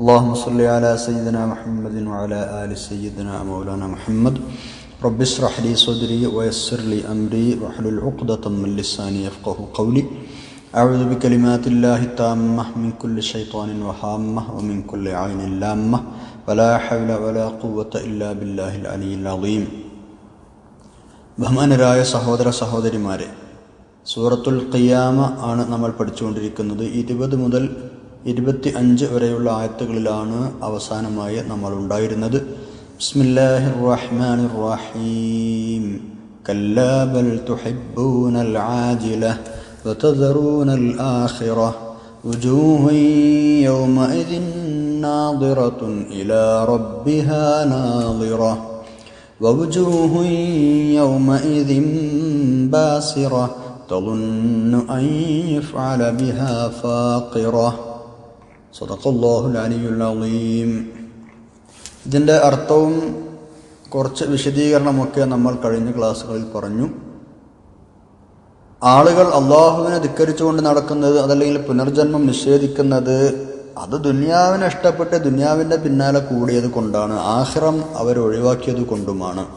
اللهم صل على سيدنا محمد وعلى آل سيدنا مولانا محمد رب اشرح لي صدري ويسر لي أمري واحلل عقدة من لساني يفقه قولي أعوذ بكلمات الله التامة من كل شيطان وهامة ومن كل عين لامة ولا حول ولا قوة إلا بالله العلي العظيم ബഹുമാനരായ സഹോദര സഹോദരിമാരെ സൂറത്തുൽ ഖിയാമ ആണ് നമ്മൾ പഠിച്ചുകൊണ്ടിരിക്കുന്നത് ഇരുപത് മുതൽ ഇരുപത്തി അഞ്ച് വരെയുള്ള ആയത്തുകളിലാണ് അവസാനമായി നമ്മൾ ഉണ്ടായിരുന്നത് ബിസ്മില്ലാഹിർ റഹ്മാനിർ റഹീം കല്ലാ ബൽ തുഹിബ്ബൂനൽ ആജില وتذرون الآخرة وجوه يومئذ ناظرة إلى ربها ناظرة ووجوه يومئذ باسرة تظن أن يفعل بها فاقرة സദഖുല്ലാഹുൽ അലിയുൽ ഇതിന്റെ അർത്ഥവും കുറച്ച് വിശദീകരണമൊക്കെ നമ്മൾ കഴിഞ്ഞ ക്ലാസ്സുകളിൽ പറഞ്ഞു. ആളുകൾ അള്ളാഹുവിനെ ധിക്കരിച്ചുകൊണ്ട് നടക്കുന്നത് അതല്ലെങ്കിൽ പുനർജന്മം നിഷേധിക്കുന്നത് അത് ദുനിയാവിനെ ഇഷ്ടപ്പെട്ട് ദുനിയാവിന്റെ പിന്നാലെ കൂടിയത് കൊണ്ടാണ്. ആഹ്റം അവരൊഴിവാക്കിയത് കൊണ്ടുമാണ്.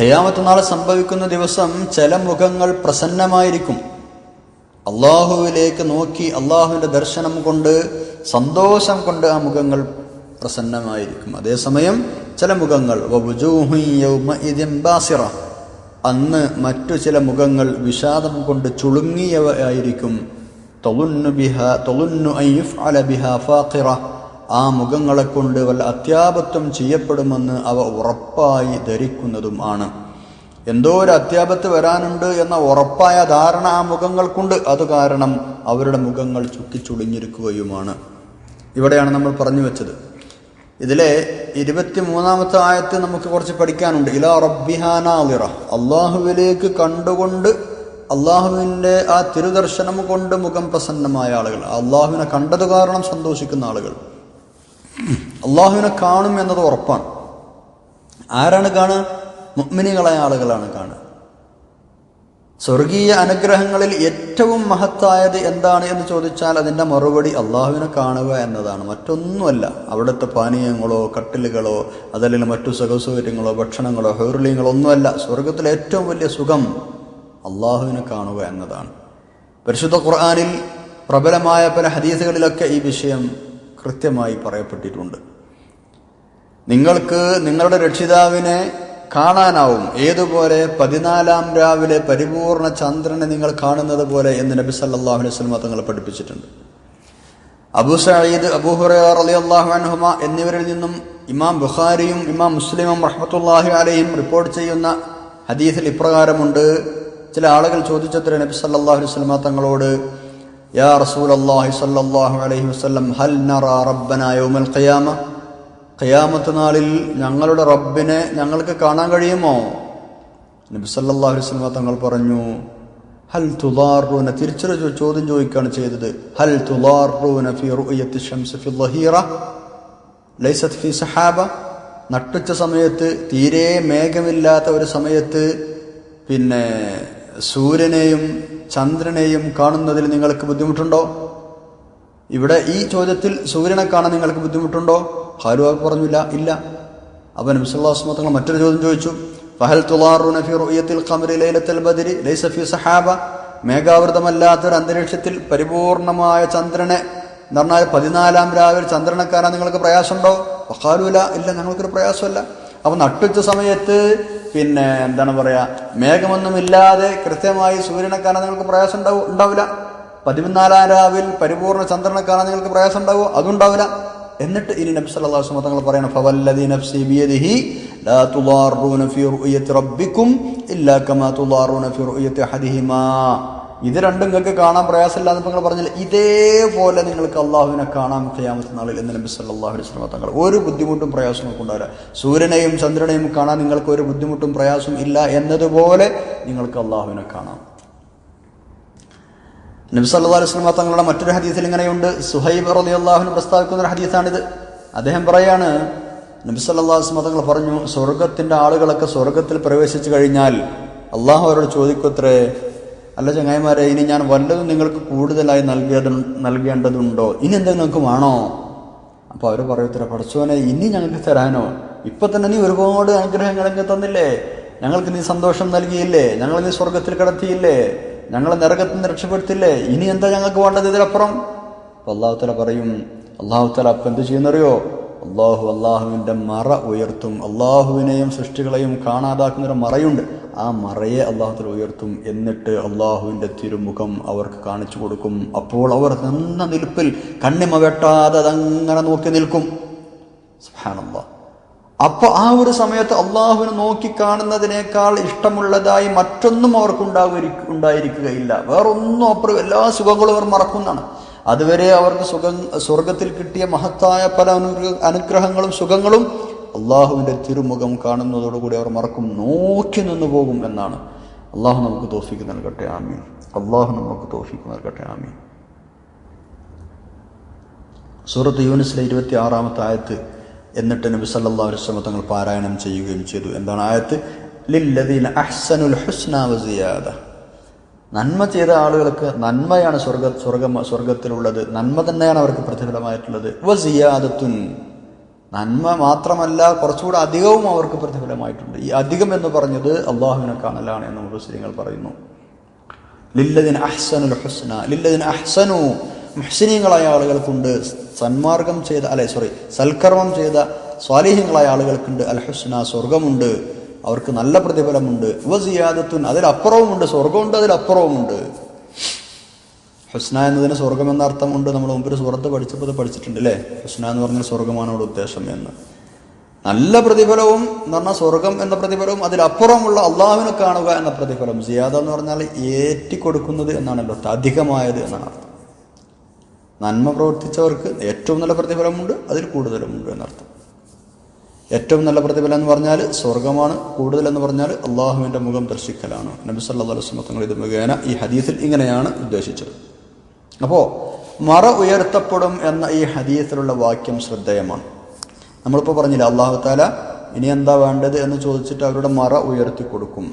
കയ്യാമത്ത് നാളെ സംഭവിക്കുന്ന ദിവസം ചില മുഖങ്ങൾ പ്രസന്നമായിരിക്കും. അള്ളാഹുവിലേക്ക് നോക്കി അള്ളാഹുവിന്റെ ദർശനം കൊണ്ട് സന്തോഷം കൊണ്ട് ആ മുഖങ്ങൾ പ്രസന്നമായിരിക്കും. അതേസമയം ചില മുഖങ്ങൾ ബാസിറ അന്ന് മറ്റു ചില മുഖങ്ങൾ വിഷാദം കൊണ്ട് തൊളുന്നു അയ്യുഫ് അല ആ മുഖങ്ങളെ കൊണ്ട് വല്ല അത്യാപത്വം ചെയ്യപ്പെടുമെന്ന് അവ ഉറപ്പായി ധരിക്കുന്നതും ആണ്. എന്തോ ഒരു അത്യാപത്ത് വരാനുണ്ട് എന്ന ഉറപ്പായ ധാരണ ആ മുഖങ്ങൾക്കുണ്ട്. അത് കാരണം അവരുടെ മുഖങ്ങൾ ചുക്കിച്ചുളിഞ്ഞിരിക്കുകയുമാണ് ഇവിടെയാണ് നമ്മൾ പറഞ്ഞു വെച്ചത്. ഇതിലെ ഇരുപത്തിമൂന്നാമത്തെ ആയത്ത് നമുക്ക് കുറച്ച് പഠിക്കാനുണ്ട്. ഇലാ റബ്ബിഹാനാളിറ അള്ളാഹുവിലേക്ക് കണ്ടുകൊണ്ട് അള്ളാഹുവിന്റെ ആ തിരുദർശനം കൊണ്ട് മുഖം പ്രസന്നമായ ആളുകൾ. അള്ളാഹുവിനെ കണ്ടത് കാരണം സന്തോഷിക്കുന്ന ആളുകൾ. അള്ളാഹുവിനെ കാണും എന്നത് ഉറപ്പാണ്. ആരാണ് കാണുക? മുഗ്മിനികളായ ആളുകളാണ് കാണുക. സ്വർഗീയ അനുഗ്രഹങ്ങളിൽ ഏറ്റവും മഹത്തായത് എന്താണ് എന്ന് ചോദിച്ചാൽ അതിന്റെ മറുപടി അള്ളാഹുവിനെ കാണുക എന്നതാണ്. മറ്റൊന്നുമല്ല അവിടുത്തെ പാനീയങ്ങളോ കട്ടിലുകളോ അതല്ലെങ്കിൽ മറ്റു സുഖസൗകര്യങ്ങളോ ഭക്ഷണങ്ങളോ ഹൗർലിയങ്ങളോ ഒന്നുമല്ല. സ്വർഗത്തിലെ ഏറ്റവും വലിയ സുഖം അള്ളാഹുവിനെ കാണുക എന്നതാണ്. പരിശുദ്ധ ഖുർആാനിൽ പ്രബലമായ പല ഹദീസുകളിലൊക്കെ ഈ വിഷയം കൃത്യമായി പറയപ്പെട്ടിട്ടുണ്ട്. നിങ്ങൾക്ക് നിങ്ങളുടെ രക്ഷിതാവിനെ കാണാനാവും. ഏതുപോലെ പതിനാലാം രാവിലെ പരിപൂർണ ചന്ദ്രനെ നിങ്ങൾ കാണുന്നത് പോലെ എന്ന് നബി സല്ലാഹു അലൈഹി സ്വലമ തങ്ങളെ പഠിപ്പിച്ചിട്ടുണ്ട്. അബു സയ്യിദ് അബൂഹുറ അലി അള്ളാഹു അൻഹുമ എന്നിവരിൽ നിന്നും ഇമാം ബുഖാരിയും ഇമാം മുസ്ലിമും റഹ്മത്തുല്ലാഹി അലയും റിപ്പോർട്ട് ചെയ്യുന്ന ഹദീസിൽ ഇപ്രകാരമുണ്ട്. ചില ആളുകൾ ചോദിച്ചത്ര നബി സല്ലാഹു അലൈഹി സ്വലമ തങ്ങളോട് യാ റസൂൽ അള്ളാഹി സല്ലാഹു അലൈഹി വസ്ലം ഹൽ നറ റബ്ബന ഖിയാമ? ഖിയാമത്ത് നാളിൽ ഞങ്ങളുടെ റബ്ബിനെ ഞങ്ങൾക്ക് കാണാൻ കഴിയുമോ? നബി വസല്ലം തങ്ങൾ പറഞ്ഞു ഹൽ തുലാറൂന തിരിച്ചൊരു ചോദ്യം ചോദിക്കുകയാണ് ചെയ്തത്. ഹൽ തുലാറൂന ലൈസത് ഫി സഹാബ. നട്ടുച്ച സമയത്ത് തീരെ മേഘമില്ലാത്ത ഒരു സമയത്ത് പിന്നെ സൂര്യനെയും ചന്ദ്രനെയും കാണുന്നതിൽ നിങ്ങൾക്ക് ബുദ്ധിമുട്ടുണ്ടോ? ഇവിടെ ഈ ചോദ്യത്തിൽ സൂര്യനെ കാണാൻ നിങ്ങൾക്ക് ബുദ്ധിമുട്ടുണ്ടോ? ഹാലു പറഞ്ഞില്ല ഇല്ല. അവൻ നബിസ്വല്ലാസ്മ തങ്ങൾ മറ്റൊരു ചോദ്യം ചോദിച്ചു. ഫഹൽ തുലാറുന ഫി റുയത്തിൽ ഖമരി ലൈലത്തുൽ ബദരി ലൈസ ഫി സഹാബ? മേഘാവൃതമല്ലാത്തൊരു അന്തരീക്ഷത്തിൽ പരിപൂർണമായ ചന്ദ്രനെ എന്ന് പറഞ്ഞാൽ പതിനാലാം രാവിലെ ചന്ദ്രനെ കാണാൻ നിങ്ങൾക്ക് പ്രയാസമുണ്ടോ? വഹാലൂല ഇല്ല ഞങ്ങൾക്കൊരു പ്രയാസമല്ല. അപ്പോൾ നട്ടുച്ച സമയത്ത് പിന്നെ എന്താണ് പറയുക മേഘമൊന്നുമില്ലാതെ കൃത്യമായി സൂര്യനെ കാണാൻ നിങ്ങൾക്ക് പ്രയാസം ഉണ്ടാവും ഉണ്ടാവില്ല. പതിനാലാം രാവിൽ പരിപൂർണ ചന്ദ്രനെ കാണാൻ നിങ്ങൾക്ക് പ്രയാസം ഉണ്ടാവുമോ അതുണ്ടാവില്ല എന്നിട്ട് ഇനി നബി സല്ലല്ലാഹു അലൈഹി തങ്ങൾ പറയണം നഫ്സി ബിയദിഹി ലാ ഇല്ലാ കമാ ഫീ ഇത് രണ്ടും നിങ്ങൾക്ക് കാണാൻ പ്രയാസമില്ല എന്ന് നിങ്ങൾ പറഞ്ഞില്ല? ഇതേപോലെ നിങ്ങൾക്ക് അള്ളാഹുവിനെ കാണാൻ ഖിയാമത്ത് നാളിൽ എന്ന് നബി സല്ലല്ലാഹു അലൈഹി വസല്ലം തങ്ങൾ ഒരു ബുദ്ധിമുട്ടും പ്രയാസവും നിങ്ങൾക്ക് ഉണ്ടാവില്ല. സൂര്യനെയും ചന്ദ്രനെയും കാണാൻ നിങ്ങൾക്ക് ഒരു ബുദ്ധിമുട്ടും പ്രയാസവും ഇല്ല എന്നതുപോലെ നിങ്ങൾക്ക് അള്ളാഹുവിനെ കാണാം. നബി സല്ലല്ലാഹു അലൈഹി വസല്ലം തങ്ങളുടെ മറ്റൊരു ഹദീസിൽ ഇങ്ങനെയുണ്ട്. സുഹൈബ് റളിയല്ലാഹുവിന് പ്രസ്താവിക്കുന്ന ഒരു ഹദീസാണിത്. അദ്ദേഹം പറയാണ് നബി സല്ലല്ലാഹു അലൈഹി വസല്ലം തങ്ങൾ പറഞ്ഞു സ്വർഗത്തിന്റെ ആളുകളൊക്കെ സ്വർഗത്തിൽ പ്രവേശിച്ചു കഴിഞ്ഞാൽ അള്ളാഹു അവരോട് ചോദിക്കത്രേ അല്ല ചങ്ങായിമാരെ ഇനി ഞാൻ വല്ലതും നിങ്ങൾക്ക് കൂടുതലായി നൽകിയത് നൽകേണ്ടതുണ്ടോ? ഇനി എന്തെങ്കിലും നിങ്ങൾക്ക് വേണോ? അപ്പോൾ അവർ പറയത്തില്ല പഠിച്ചോനെ ഇനി ഞങ്ങൾക്ക് തരാനോ? ഇപ്പൊ തന്നെ നീ ഒരുപാട് അനുഗ്രഹങ്ങൾ തന്നില്ലേ? ഞങ്ങൾക്ക് നീ സന്തോഷം നൽകിയില്ലേ? ഞങ്ങൾ നീ സ്വർഗത്തിൽ കിടത്തിയില്ലേ? ഞങ്ങളെ നരകത്തിൽ നിന്ന് രക്ഷപ്പെടുത്തില്ലേ? ഇനി എന്താ ഞങ്ങൾക്ക് വേണ്ടത് ഇതിലപ്പുറം? അപ്പൊ അള്ളാഹു തല പറയും അള്ളാഹു തല അപ്പം എന്ത് ചെയ്യുന്നറിയോ? അള്ളാഹു അള്ളാഹുവിന്റെ മറ ഉയർത്തും. അള്ളാഹുവിനെയും സൃഷ്ടികളെയും കാണാതാക്കുന്നൊരു മറയുണ്ട്. ആ മറയെ അള്ളാഹുത്തല ഉയർത്തും. എന്നിട്ട് അള്ളാഹുവിന്റെ തിരുമുഖം അവർക്ക് കാണിച്ചു കൊടുക്കും. അപ്പോൾ അവർ നിന്ന നിൽപ്പിൽ കണ്ണിമ വെട്ടാതെ അതങ്ങനെ നോക്കി നിൽക്കും. സുബ്ഹാനല്ലാഹ് അപ്പൊ ആ ഒരു സമയത്ത് അള്ളാഹുവിനെ നോക്കി കാണുന്നതിനേക്കാൾ ഇഷ്ടമുള്ളതായി മറ്റൊന്നും അവർക്കുണ്ടാവുക ഉണ്ടായിരിക്കുകയില്ല. വേറൊന്നും അപ്പുറം എല്ലാ സുഖങ്ങളും അവർ മറക്കുന്നതാണ്. അതുവരെ അവർക്ക് സുഖം സ്വർഗത്തിൽ കിട്ടിയ മഹത്തായ പല അനുഗ്രഹങ്ങളും സുഖങ്ങളും അള്ളാഹുവിന്റെ തിരുമുഖം കാണുന്നതോടുകൂടി അവർ മറക്കും. നോക്കി നിന്നു പോകും എന്നാണ്. അള്ളാഹു നമുക്ക് തോഫിക്ക് നൽകട്ടെ. ആമീൻ. അള്ളാഹു നമുക്ക് തോഫിക്ക് നൽകട്ടെ. ആമീൻ. സൂറത്ത് യൂനിസിലെ ഇരുപത്തി ആറാമത്തെ ആയത്ത് എന്നിട്ട് നബി സല്ലാ വസല്ലം തങ്ങൾ പാരായണം ചെയ്യുകയും ചെയ്തു. എന്താണ് ആയത്ത്? ലില്ലദീന അഹ്സനുൽ ഹുസ്നാവസിയാദ നന്മ ചെയ്ത ആളുകൾക്ക് നന്മയാണ് സ്വർഗ സ്വർഗ സ്വർഗത്തിലുള്ളത്. നന്മ തന്നെയാണ് അവർക്ക് പ്രതിഫലമായിട്ടുള്ളത്. വസിയാദത്തുൻ നന്മ മാത്രമല്ല കുറച്ചുകൂടെ അധികവും അവർക്ക് പ്രതിഫലമായിട്ടുണ്ട്. ഈ അധികം എന്ന് പറഞ്ഞത് അള്ളാഹുവിനെ കാണലാണ് എന്ന് മുസ്ലിങ്ങൾ പറയുന്നു. ലില്ലദിൻ അഹ്സനുൽ ഹുസ്ന. ലില്ലദിൻ അഹ്സനു. മുഹ്സിനീങ്ങളായ ആളുകൾക്കുണ്ട്. സന്മാർഗം ചെയ്ത അല്ലെ സോറി സൽക്കർമ്മം ചെയ്ത സ്വാലിഹ്യങ്ങളായ ആളുകൾക്കുണ്ട്. അൽ ഹുസ്ന സ്വർഗമുണ്ട്. അവർക്ക് നല്ല പ്രതിഫലമുണ്ട്. വസിയാദത്തുൻ അതിലപ്പുറവുമുണ്ട്. സ്വർഗമുണ്ട് അതിലപ്പുറവുമുണ്ട്. ഹുസ്ന എന്നതിന് സ്വർഗം എന്ന അർത്ഥമുണ്ട് നമ്മൾ മുമ്പ് സുഹൃത്ത് പഠിച്ചപ്പോൾ ഇത് പഠിച്ചിട്ടുണ്ട് അല്ലേ? ഹുസ്ന എന്ന് പറഞ്ഞാൽ സ്വർഗമാണ് അവിടെ ഉദ്ദേശം എന്ന്. നല്ല പ്രതിഫലവും എന്ന് പറഞ്ഞാൽ സ്വർഗം എന്ന പ്രതിഫലവും അതിലപ്പുറമുള്ള അള്ളാഹുവിനെ കാണുക എന്ന പ്രതിഫലം. സിയാദ എന്ന് പറഞ്ഞാൽ ഏറ്റിക്കൊടുക്കുന്നത് എന്നാണല്ലോ അർത്ഥം. അധികമായത് എന്നാണ് അർത്ഥം. നന്മ പ്രവർത്തിച്ചവർക്ക് ഏറ്റവും നല്ല പ്രതിഫലമുണ്ട് അതിൽ കൂടുതലുമുണ്ട് എന്നർത്ഥം. ഏറ്റവും നല്ല പ്രതിഫലം എന്ന് പറഞ്ഞാൽ സ്വർഗമാണ് കൂടുതലെന്ന് പറഞ്ഞാൽ അള്ളാഹുവിന്റെ മുഖം ദർശിക്കലാണ്. നബി സല്ലാ അലുസ്ലം തങ്ങൾ ഇത് മുഖേന ഈ ഹദീസിൽ ഇങ്ങനെയാണ് ഉദ്ദേശിച്ചത്. അപ്പോൾ മറ ഉയർത്തപ്പെടും എന്ന ഈ ഹദീസിലുള്ള വാക്യം ശ്രദ്ധേയമാണ്. നമ്മളിപ്പോൾ പറഞ്ഞില്ല അള്ളാഹു താല ഇനി എന്താ വേണ്ടത് എന്ന് ചോദിച്ചിട്ട് അവരുടെ മറ ഉയർത്തി കൊടുക്കും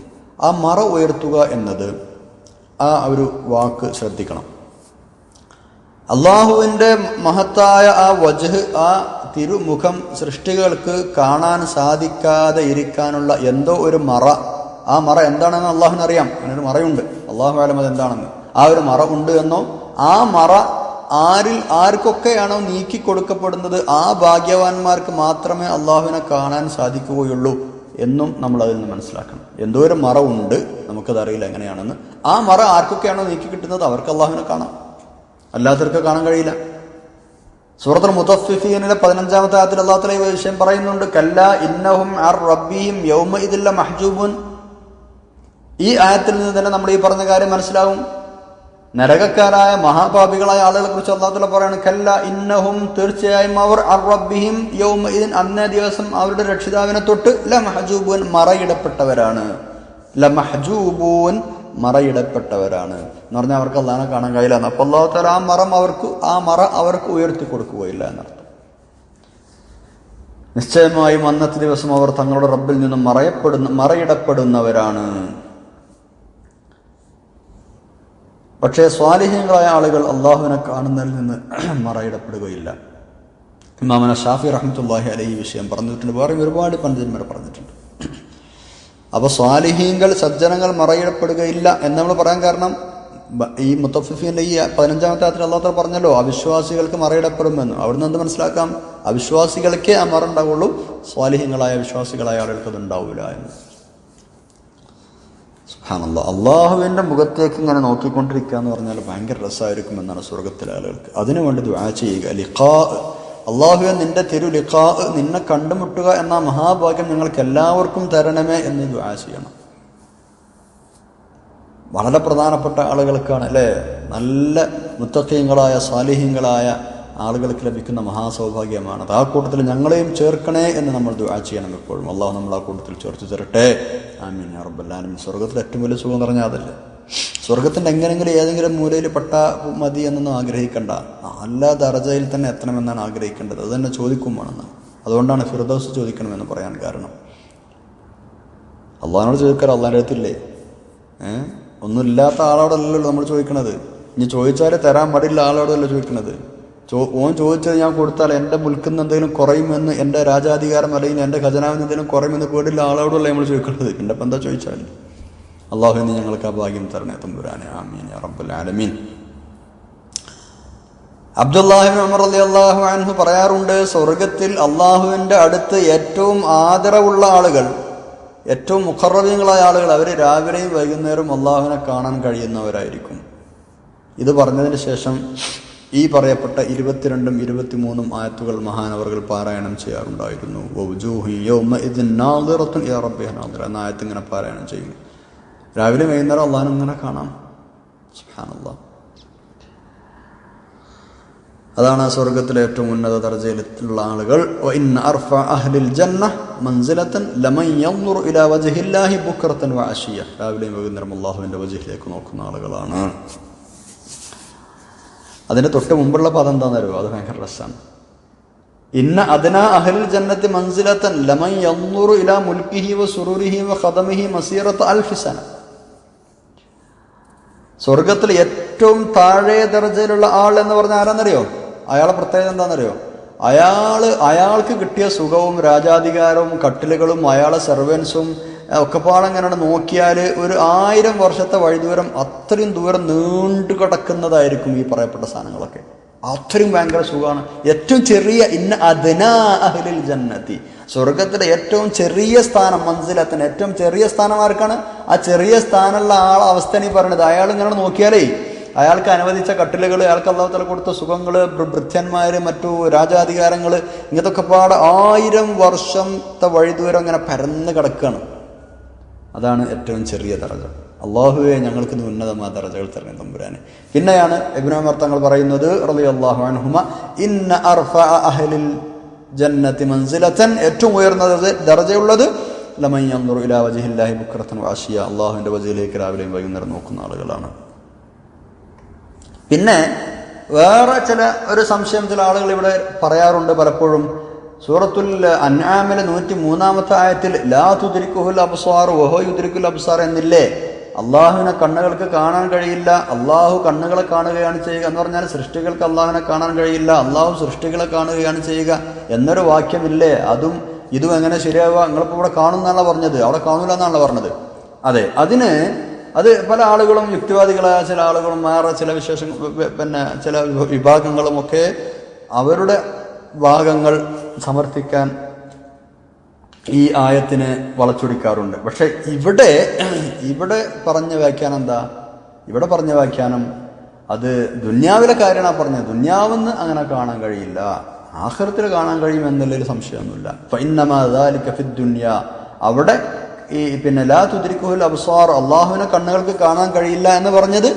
ആ മറ ഉയർത്തുക എന്നത് ആ ഒരു വാക്ക് ശ്രദ്ധിക്കണം. അള്ളാഹുവിന്റെ മഹത്തായ ആ വജഹ് ആ തിരുമുഖം സൃഷ്ടികൾക്ക് കാണാൻ സാധിക്കാതെ ഇരിക്കാനുള്ള എന്തോ ഒരു മറ. ആ മറ എന്താണെന്ന് അള്ളാഹുവിന് അറിയാം അങ്ങനൊരു മറയുണ്ട്. അള്ളാഹു ആലം അത് എന്താണെന്ന് ആ ഒരു മറ ഉണ്ട് എന്നോ? ആ മറ ആരിൽ ആർക്കൊക്കെയാണോ നീക്കി കൊടുക്കപ്പെടുന്നത്? ആ ഭാഗ്യവാന്മാർക്ക് മാത്രമേ അള്ളാഹുവിനെ കാണാൻ സാധിക്കുകയുള്ളൂ എന്നും നമ്മൾ അതിൽ നിന്ന് മനസ്സിലാക്കണം. എന്തോ ഒരു മറ ഉണ്ട്. നമുക്കത് അറിയില്ല എങ്ങനെയാണെന്ന്. ആ മറ ആർക്കൊക്കെയാണോ നീക്കി കിട്ടുന്നത്? അവർക്ക് അള്ളാഹുവിനെ കാണാം. അല്ലാത്തവർക്ക് കാണാൻ കഴിയില്ല. സൂറത്തുൽ മുത്തഫിഫീനിലെ പതിനഞ്ചാമത്തെ ആയത്തിൽ അള്ളാഹു തല ഈ വിഷയം പറയുന്നുണ്ട് കല്ല ഇന്നഹും അർ റബ്ബിയും യൗമ ഇതില്ല മഹ്ജൂബുൻ. ഈ ആയത്തിൽ നിന്ന് തന്നെ നമ്മൾ ഈ പറഞ്ഞ കാര്യം മനസ്സിലാവും. നരകക്കാരായ മഹാപാപികളായ ആളുകളെ കുറിച്ച് അള്ളാഹു തല പറയാണ് കല്ല ഇന്നഹും തീർച്ചയായും അവർ അർ റബ്ബിയും യൗമ ഇതിൻ അന്നേ ദിവസം അവരുടെ രക്ഷിതാവിനെ തൊട്ട് ല മഹജൂബുൻ മറയിടപ്പെട്ടവരാണ്. ല മഹജൂബൂൻ മറയിടപ്പെട്ടവരാണ്. എന്ന് പറഞ്ഞാൽ അവർക്ക് അള്ളഹാനെ കാണാൻ കഴിയില്ല എന്ന്. അപ്പോൾ അള്ളാഹു താല ആ മറം അവർക്ക് ആ മറ അവർക്ക് ഉയർത്തി കൊടുക്കുകയില്ല എന്നർത്ഥം നിശ്ചയമായും അന്നത്തെ ദിവസം അവർ തങ്ങളുടെ റബ്ബിൽ നിന്നും മറയപ്പെടുന്ന മറയിടപ്പെടുന്നവരാണ്. പക്ഷേ സ്വാലിഹ്യങ്ങളായ ആളുകൾ അള്ളാഹുവിനെ കാണുന്നതിൽ നിന്ന് മറയിടപ്പെടുകയില്ല. ഇമാമന ഷാഫി റഹ്മത്തുല്ലാഹി അലൈ ഈ വിഷയം പറഞ്ഞിട്ടുണ്ട്. വേറെ ഒരുപാട് പണ്ഡിതന്മാർ പറഞ്ഞിട്ടുണ്ട്. അപ്പോൾ സ്വാലിഹീങ്ങൾ സജ്ജനങ്ങൾ മറയിടപ്പെടുകയില്ല എന്ന് നമ്മൾ പറയാൻ കാരണം ഈ മുത്തഫിഫിന്റെ ഈ പതിനഞ്ചാമത്തെ രാത്രി അള്ളാഹു പറഞ്ഞല്ലോ അവിശ്വാസികൾക്ക് മറയിടപ്പെടുമെന്ന്. അവിടുന്ന് എന്ത് മനസ്സിലാക്കാം? അവിശ്വാസികൾക്കേ ആ മറ ഉണ്ടാവുള്ളൂ സ്വാലിഹ്യങ്ങളായ വിശ്വാസികളായ ആളുകൾക്ക് അത് ഉണ്ടാവില്ല എന്ന്. സുബ്ഹാനല്ലാഹ് അള്ളാഹുവിന്റെ മുഖത്തേക്ക് ഇങ്ങനെ നോക്കിക്കൊണ്ടിരിക്കുക എന്ന് പറഞ്ഞാൽ ഭയങ്കര രസമായിരിക്കും എന്നാണ് സ്വർഗത്തിലെ ആളുകൾക്ക് അതിനുവേണ്ടി ദുആ ചെയ്യുക. ലിഖാ അള്ളാഹുവെ നിന്റെ തിരു ലിഖാ നിന്നെ കണ്ടുമുട്ടുക എന്ന മഹാഭാഗ്യം ഞങ്ങൾക്ക് എല്ലാവർക്കും തരണമേ എന്ന് ദുആ ചെയ്യണം. വളരെ പ്രധാനപ്പെട്ട ആളുകൾക്കാണ് അല്ലേ? നല്ല മുത്തക്കീങ്ങളായ സാലിഹ്യങ്ങളായ ആളുകൾക്ക് ലഭിക്കുന്ന മഹാസൗഭാഗ്യമാണ്. അത് ആ കൂട്ടത്തിൽ ഞങ്ങളെയും ചേർക്കണേ എന്ന് നമ്മൾ ദുആ ചെയ്യണം എപ്പോഴും. അള്ളാഹു നമ്മൾ ആ കൂട്ടത്തിൽ ചേർത്ത് തരട്ടെ ആമീൻ ആലമീൻ. സ്വർഗത്തിൽ ഏറ്റവും വലിയ സുഖം പറഞ്ഞാൽ അതല്ലേ? സ്വർഗത്തിന്റെ എങ്ങനെങ്കിലും ഏതെങ്കിലും മൂലയിൽ പെട്ട മതി എന്നൊന്നും ആഗ്രഹിക്കേണ്ട. നല്ല ദർജയിൽ തന്നെ എത്തണമെന്നാണ് ആഗ്രഹിക്കേണ്ടത്. അത് തന്നെ ചോദിക്കും വേണമെന്ന് അതുകൊണ്ടാണ് ഫിർദോസ് ചോദിക്കണമെന്ന് പറയാൻ കാരണം. അള്ളഹാനോട് ചോദിക്കാറ് അള്ളാഹിന്റെ അടുത്തില്ലേ? ഏഹ് ഒന്നുമില്ലാത്ത ആളോടല്ലല്ലോ നമ്മൾ ചോദിക്കണത്. ഇനി ചോദിച്ചാലേ തരാൻ പാടില്ല ആളോടല്ല ചോദിക്കണത്. ചോ ഓൻ ചോദിച്ചത് ഞാൻ കൊടുത്താൽ എന്റെ മുൽക്കുന്ന എന്തെങ്കിലും കുറയുമെന്ന് എന്റെ രാജാധികാരം അല്ലെങ്കിൽ എന്റെ ഖജനാവിന് എന്തെങ്കിലും കുറയുമെന്ന് പേടില്ല ആളോടല്ല നമ്മൾ ചോദിക്കുന്നത് എന്റെ അപ്പം എന്താ ചോദിച്ചാൽ അള്ളാഹു എന്ന് ഞങ്ങൾക്ക് ആ ഭാഗ്യം തരണേ. തമ്പുരാനെ. ആമീൻ യാ റബ്ബൽ ആലമീൻ. അബ്ദുല്ലാഹിബിൻ ഉമർ അലി അള്ളാഹു അൻഹു പറയാറുണ്ട് സ്വർഗത്തിൽ അള്ളാഹുവിന്റെ അടുത്ത് ഏറ്റവും ആദരവുള്ള ആളുകൾ ഏറ്റവും മുഖറവ്യങ്ങളായ ആളുകൾ അവർ രാവിലെയും വൈകുന്നേരവും അള്ളാഹുവിനെ കാണാൻ കഴിയുന്നവരായിരിക്കും. ഇത് പറഞ്ഞതിന് ശേഷം ഈ പറയപ്പെട്ട ഇരുപത്തിരണ്ടും ഇരുപത്തിമൂന്നും ആയത്തുകൾ മഹാനവറുകൾ പാരായണം ചെയ്യാറുണ്ടായിരുന്നു. എന്ന ആയത്ത് ഇങ്ങനെ പാരായണം ചെയ്യും. രാവിലെ വൈകുന്നേരം അള്ളാഹനെ ഇങ്ങനെ കാണാം. സുബ്ഹാനല്ലാഹ്. അതാണ് സ്വർഗത്തിലെ ഏറ്റവും ഉന്നത ദർജയിലുള്ള ആളുകൾ. രാവിലെയും വൈകുന്നേരം അള്ളാഹുവിന്റെ വജ്ഹിലേക്ക് നോക്കുന്ന ആളുകളാണ്. അതിന്റെ തൊട്ട് മുമ്പുള്ള പദം എന്താണെന്നറിയോ അത് ഭയങ്കര രസമാണ് ഇന്ന അദന അഹ്ലിൽ ജന്നത്തി മൻസിലത്തൻ ലമൻ യന്നൂറു ഇലാ മുൽക്കിഹി വ സുറൂരിഹി മസീറത്ത് അൽഫിസന സ്വർഗത്തിൽ ഏറ്റവും താഴെ ദർജയിലുള്ള ആൾ എന്ന് പറഞ്ഞാൽ ആരാന്നറിയോ? അയാളെ പ്രത്യേകത എന്താണെന്നറിയോ? അയാൾ അയാൾക്ക് കിട്ടിയ സുഖവും രാജാധികാരവും കട്ടിലുകളും അയാളെ സെർവൻസും ഒക്കെപ്പാടങ്ങനെ നോക്കിയാൽ ഒരു ആയിരം വർഷത്തെ വഴിദൂരം അത്രയും ദൂരം നീണ്ടു കിടക്കുന്നതായിരിക്കും ഈ പറയപ്പെട്ട സാധനങ്ങളൊക്കെ. അത്രയും ഭയങ്കര സുഖമാണ്. ഏറ്റവും ചെറിയ ഇന്ന അദനാ അഹ്ലിൽ ജന്നത്തി. സ്വർഗത്തിലെ ഏറ്റവും ചെറിയ സ്ഥാനം മനസ്സിലാത്തന്നെ ഏറ്റവും ചെറിയ സ്ഥാനം ആർക്കാണ്? ആ ചെറിയ സ്ഥാനമുള്ള ആൾ അവസ്ഥ നീ പറയണത് അയാൾ ഇങ്ങനെ നോക്കിയാലേ അയാൾക്ക് അനുവദിച്ച കട്ടിലുകൾ അയാൾക്ക് അള്ളാഹുത്തല കൊടുത്ത സുഖങ്ങൾ വൃദ്ധന്മാർ മറ്റു രാജാധികാരങ്ങൾ ഇങ്ങനത്തൊക്കെ പാടെ ആയിരം വർഷത്തെ വഴിദൂരം അങ്ങനെ പരന്ന് കിടക്കുകയാണ് അതാണ് ഏറ്റവും ചെറിയ ദറജ. അള്ളാഹുവെ ഞങ്ങൾക്ക് ഉന്നതമായ ദറജകൾ തരണേ തമ്പുരാന്. പിന്നെയാണ് ഇബ്രാഹിം തങ്ങൾ പറയുന്നത് റബി അള്ളാഹു ഇന്ന അർഫ അഹലിൽ ജന്നത്തി മൻസിലത്തൻ. ഏറ്റവും ഉയർന്ന ദറജയുള്ളത് യൻദുറു ഇലാ വജ്ഹില്ലാഹി ബുക്റത്തൻ വാശിയ അള്ളാഹുവിന്റെ വജയിലേക്ക് രാവിലെയും വൈകുന്നേരം നോക്കുന്ന ആളുകളാണ്. പിന്നെ വേറെ ചില ഒരു സംശയം ചില ആളുകൾ ഇവിടെ പറയാറുണ്ട് പലപ്പോഴും. സൂറത്തുൽ അന്നാമിലെ നൂറ്റി മൂന്നാമത്തെ ആയത്തിൽ ലാ തുതിരിക്കുഹുൽ അബ്സാർ വഹോ യുദ്രിക്കുൽ അബ്സാർ എന്നില്ലേ? അള്ളാഹുവിനെ കണ്ണുകൾക്ക് കാണാൻ കഴിയില്ല. അള്ളാഹു കണ്ണുകളെ കാണുകയാണ് ചെയ്യുക എന്ന് പറഞ്ഞാൽ സൃഷ്ടികൾക്ക് അള്ളാഹുവിനെ കാണാൻ കഴിയില്ല. അള്ളാഹു സൃഷ്ടികളെ കാണുകയാണ് ചെയ്യുക എന്നൊരു വാക്യമില്ലേ? അതും ഇതും എങ്ങനെ ശരിയാവുക? നിങ്ങളിപ്പോൾ ഇവിടെ കാണുന്നാണല്ലോ പറഞ്ഞത്. അവിടെ കാണൂല എന്നാണല്ലോ പറഞ്ഞത്. അതെ. അതിന് അത് പല ആളുകളും യുക്തിവാദികളായ ചില ആളുകളും വേറെ ചില വിശേഷ പിന്നെ ചില വിഭാഗങ്ങളുമൊക്കെ അവരുടെ ഭാഗങ്ങൾ സമർത്ഥിക്കാൻ ഈ ആയത്തിന് വളച്ചൊടിക്കാറുണ്ട്. പക്ഷെ ഇവിടെ ഇവിടെ പറഞ്ഞ വ്യാഖ്യാനം എന്താ? ഇവിടെ പറഞ്ഞ വ്യാഖ്യാനം അത് ദുന്യാവിലെ കാര്യമാണ് പറഞ്ഞത്. ദുന്യാവെന്ന് അങ്ങനെ കാണാൻ കഴിയില്ല. ആഹൃത്തിൽ കാണാൻ കഴിയും എന്നുള്ളൊരു സംശയമൊന്നുമില്ല ഫൈനമാലിക്ക ഫി ദുന്യ. അവിടെ ഈ പിന്നെ ലാ തുദ്രിക്കുഹുൽ അബ്സാർ അള്ളാഹുവിനെ കണ്ണുകൾക്ക് കാണാൻ കഴിയില്ല എന്ന് പറഞ്ഞത്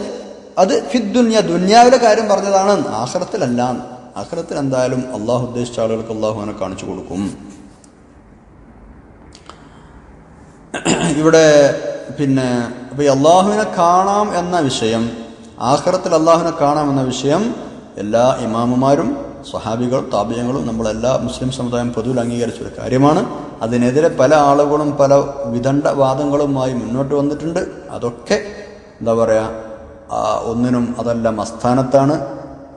അത് ഫിദ്ദുന്യ ദുന്യാവിലെ കാര്യം പറഞ്ഞതാണ്. ആഹ്റത്തിലല്ല ആഹ്റത്തിൽ എന്തായാലും അള്ളാഹു ഉദ്ദേശിച്ച ആളുകൾക്ക് അള്ളാഹുവിനെ കാണിച്ചു കൊടുക്കും. ഇവിടെ പിന്നെ അപ്പോൾ അള്ളാഹുവിനെ കാണാം എന്ന വിഷയം ആഹ്റത്തിൽ അള്ളാഹുവിനെ കാണാം എന്ന വിഷയം എല്ലാ ഇമാമുമാരും സ്വഹാബികൾ താപ്യങ്ങളും നമ്മളെല്ലാ മുസ്ലിം സമുദായം പൊതുവിൽ അംഗീകരിച്ച ഒരു കാര്യമാണ്. അതിനെതിരെ പല ആളുകളും പല വിദണ്ഡ വാദങ്ങളുമായി മുന്നോട്ട് വന്നിട്ടുണ്ട്. അതൊക്കെ എന്താ പറയുക ഒന്നിനും അതെല്ലാം അസ്ഥാനത്താണ്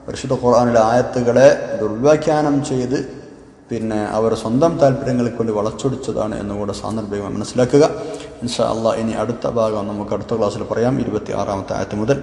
പരിശുദ്ധ ഖുർആാനിലെ ആയത്തുകളെ ദുർവ്യാഖ്യാനം ചെയ്ത് പിന്നെ അവർ സ്വന്തം താല്പര്യങ്ങൾക്ക് കൊണ്ട് വളച്ചൊടിച്ചതാണ് എന്നുകൂടെ സാന്ദർഭികമായി മനസ്സിലാക്കുക. ഇൻഷാ അള്ളാഹ് ഇനി അടുത്ത ഭാഗം നമുക്ക് അടുത്ത ക്ലാസ്സിൽ പറയാം. ഇരുപത്തി ആറാമത്തെ ആയത്ത് മുതൽ.